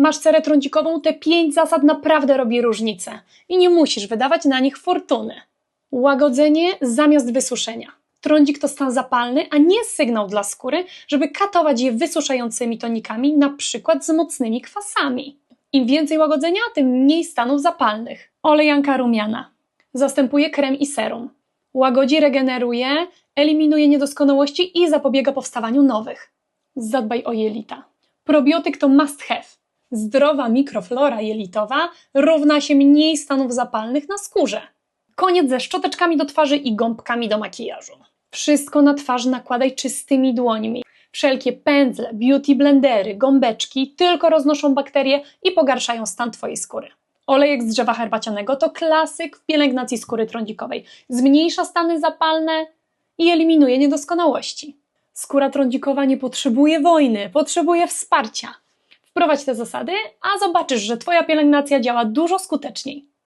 Masz cerę trądzikową, te pięć zasad naprawdę robi różnicę i nie musisz wydawać na nich fortuny. Łagodzenie zamiast wysuszenia. Trądzik to stan zapalny, a nie sygnał dla skóry, żeby katować je wysuszającymi tonikami, na przykład z mocnymi kwasami. Im więcej łagodzenia, tym mniej stanów zapalnych. Olejanka rumiana. Zastępuje krem i serum. Łagodzi, regeneruje, eliminuje niedoskonałości i zapobiega powstawaniu nowych. Zadbaj o jelita. Probiotyk to must have. Zdrowa mikroflora jelitowa równa się mniej stanów zapalnych na skórze. Koniec ze szczoteczkami do twarzy i gąbkami do makijażu. Wszystko na twarz nakładaj czystymi dłońmi. Wszelkie pędzle, beauty blendery, gąbeczki tylko roznoszą bakterie i pogarszają stan Twojej skóry. Olejek z drzewa herbacianego to klasyk w pielęgnacji skóry trądzikowej. Zmniejsza stany zapalne i eliminuje niedoskonałości. Skóra trądzikowa nie potrzebuje wojny, potrzebuje wsparcia. Wprowadź te zasady, a zobaczysz, że Twoja pielęgnacja działa dużo skuteczniej.